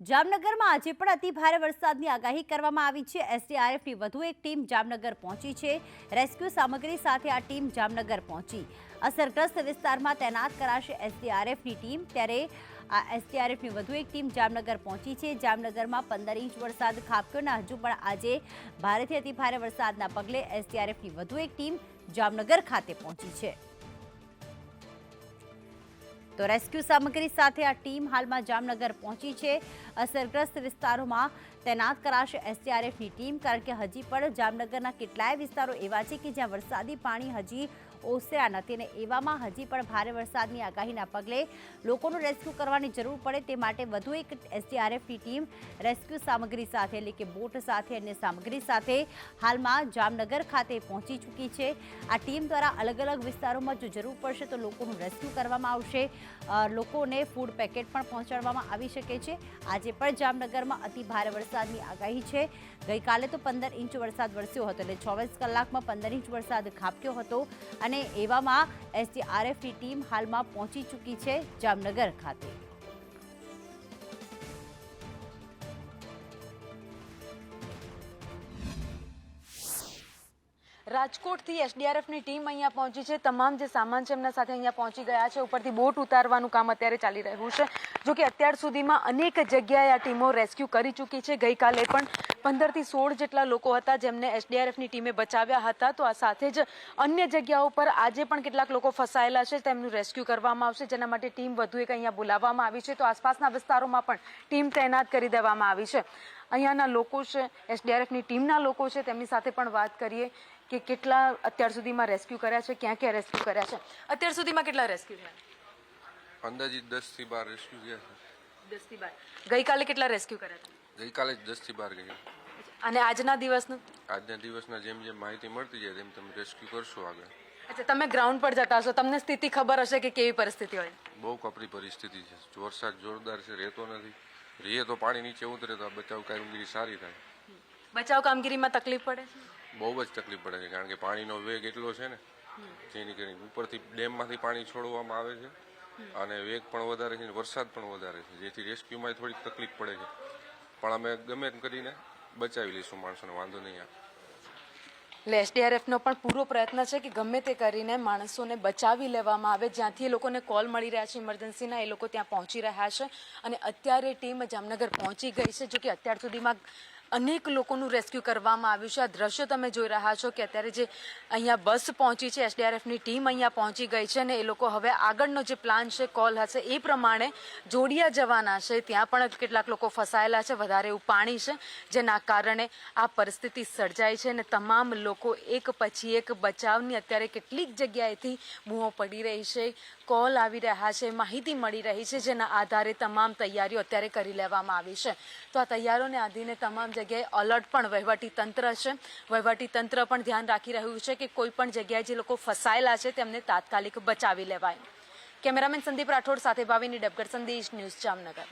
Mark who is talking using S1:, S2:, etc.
S1: જામનગરમાં આજે પણ અતિ ભારે વરસાદની આગાહી કરવામાં આવી છે. એસડીઆરએફની વધુ એક ટીમ જામનગર પહોંચી છે. રેસ્ક્યુ સામગ્રી સાથે આ ટીમ જામનગર પહોંચી. અસરગ્રસ્ત વિસ્તારમાં તૈનાત કરાશે એસડીઆરએફની ટીમ. ત્યારે આ એસડીઆરએફની વધુ એક ટીમ જામનગર પહોંચી છે. જામનગરમાં પંદર ઇંચ વરસાદ ખાબક્યો ને હજુ પણ આજે ભારેથી અતિ ભારે વરસાદના પગલે એસડીઆરએફની વધુ એક ટીમ જામનગર ખાતે પહોંચી છે. તો રેસ્ક્યુ સામગ્રી સાથે આ ટીમ હાલમાં જામનગર પહોંચી છે. અસરગ્રસ્ત વિસ્તારોમાં તૈનાત કરાશે એસડીઆરએફની ટીમ, કારણ કે હજી પણ જામનગરના કેટલાય વિસ્તારો એવા છે કે જ્યાં વરસાદી પાણી હજી ઓસર્યા નથી અને એવામાં હજી પણ ભારે વરસાદની આગાહીના પગલે લોકોનું રેસ્ક્યુ કરવાની જરૂર પડે તે માટે વધુ એક એસડીઆરએફની ટીમ રેસ્ક્યુ સામગ્રી સાથે, એટલે કે બોટ સાથે અન્ય સામગ્રી સાથે હાલમાં જામનગર ખાતે પહોંચી ચૂકી છે. આ ટીમ દ્વારા અલગ અલગ વિસ્તારોમાં જો જરૂર પડશે તો લોકોનું રેસ્ક્યુ કરવામાં આવશે. લોકોને ફૂડ પેકેટ પણ પહોંચાડવામાં આવી શકે છે. આજે પણ જામનગરમાં અતિ ભારે વરસાદની આગાહી છે. ગઈકાલે તો પંદર ઇંચ વરસાદ વરસ્યો હતો, એટલે ચોવીસ કલાકમાં પંદર ઇંચ વરસાદ ખાબક્યો હતો. અને એવામાં એસડીઆરએફની ટીમ હાલમાં પહોંચી ચૂકી છે જામનગર ખાતે.
S2: રાજકોટથી એસડીઆરએફની ટીમ અહીંયા પહોંચી છે. તમામ જે સામાન છે એમના સાથે અહીંયા પહોંચી ગયા છે. ઉપરથી બોટ ઉતારવાનું કામ અત્યારે ચાલી રહ્યું છે. જો કે અત્યાર સુધીમાં અનેક જગ્યાએ આ ટીમો રેસ્ક્યુ કરી ચૂકી છે. ગઈકાલે પણ પંદરથી સોળ જેટલા લોકો હતા જેમને એસડીઆરએફની ટીમે બચાવ્યા હતા. તો આ સાથે જ અન્ય જગ્યાઓ પર આજે પણ કેટલાક લોકો ફસાયેલા છે. તેમનું રેસ્ક્યુ કરવામાં આવશે. જેના માટે ટીમ વધુ એક અહીંયા બોલાવવામાં આવી છે. તો આસપાસના વિસ્તારોમાં પણ ટીમ તૈનાત કરી દેવામાં આવી છે. અહીંયાના લોકો છે એસડીઆરએફની ટીમના લોકો છે તેમની સાથે પણ વાત કરીએ કે કેટલા અત્યાર સુધીમાં રેસ્ક્યુ કર્યા છે ક્યાં ક્યાં રેસ્ક્યુ કર્યા છે. અત્યાર સુધીમાં કેટલા રેસ્ક્યુ થયા?
S3: અંદાજિત દસથી બાર રેસ્ક્યુ થયા છે.
S2: દસથી બાર. ગઈકાલે કેટલા રેસ્ક્યુ કર્યા હતા?
S3: ગઈકાલે જ દસથી બાર ગયા.
S2: અને આજના દિવસનું?
S3: આજના દિવસના જેમ જેમ માહિતી મળતી જાય તેમ તમે રેસ્ક્યુ કરશો આગળ.
S2: અચ્છા તમે ગ્રાઉન્ડ પર જતા હશો. તમને સ્થિતિ ખબર હશે કે કેવી પરિસ્થિતિ હોય.
S3: બહુ કપરી પરિસ્થિતિ છે. વરસાદ જોરદાર છે રહેતો નથી. રહે તો પાણી નીચે ઉતરે તો બચાવ કામગીરી સારી થાય.
S2: બચાવ કામગીરીમાં તકલીફ પડે છે?
S3: બહુ જ તકલીફ પડે છે કારણ કે પાણીનો વેગ એટલો છે ને જેની કરીને ઉપરથી ડેમમાંથી પાણી છોડવામાં આવે છે. અને વેગ પણ વધારે છે વરસાદ પણ વધારે છે જેથી રેસ્ક્યુમાં થોડીક તકલીફ પડે છે. પણ અમે ગમે તેમ કરીને બચાવી લઈશું માણસોને વાંધો નહીં આવે
S2: એટલે એસડીઆરએફનો પણ પૂરો પ્રયત્ન છે કે ગમે તે કરીને માણસોને બચાવી લેવામાં આવે. જ્યાંથી એ લોકોને કોલ મળી રહ્યા છે ઇમરજન્સીના, એ લોકો ત્યાં પહોંચી રહ્યા છે. અને અત્યારે ટીમ જામનગર પહોંચી ગઈ છે જો કે અત્યાર સુધીમાં અનેક લોકોનું રેસ્ક્યુ કરવામાં આવ્યું છે. આ દ્રશ્યો તમે જોઈ રહ્યા છો કે અત્યારે જે અહીંયા બસ પહોંચી છે, એસડીઆરએફની ટીમ અહીંયા પહોંચી ગઈ છે અને એ લોકો હવે આગળનો જે પ્લાન છે, કોલ હશે એ પ્રમાણે જોડિયા જવાના છે. ત્યાં પણ કેટલાક લોકો ફસાયેલા છે, વધારે એવું પાણી છે, જેના કારણે આ પરિસ્થિતિ સર્જાય છે અને તમામ લોકો એક પછી એક બચાવની અત્યારે કેટલીક જગ્યાએથી બૂમો પડી રહી છે. કોલ આવી રહ્યા છે, માહિતી મળી રહી છે, જેના આધારે તમામ તૈયારીઓ અત્યારે કરી લેવામાં આવી છે. તો આ તૈયારીઓને આધીને તમામ જગ્યાએ અલર્ટ પણ વહીવટી તંત્ર છે. વહીવટી તંત્ર પણ ધ્યાન રાખી રહ્યું છે કે કોઈ પણ જગ્યાએ જે લોકો ફસાયેલા છે તેમને તાત્કાલિક બચાવી લેવાય. કેમેરામેન સંદીપ રાઠોડ સાથે ભાવિની ડબગર સંદેશ ન્યૂઝ જામનગર.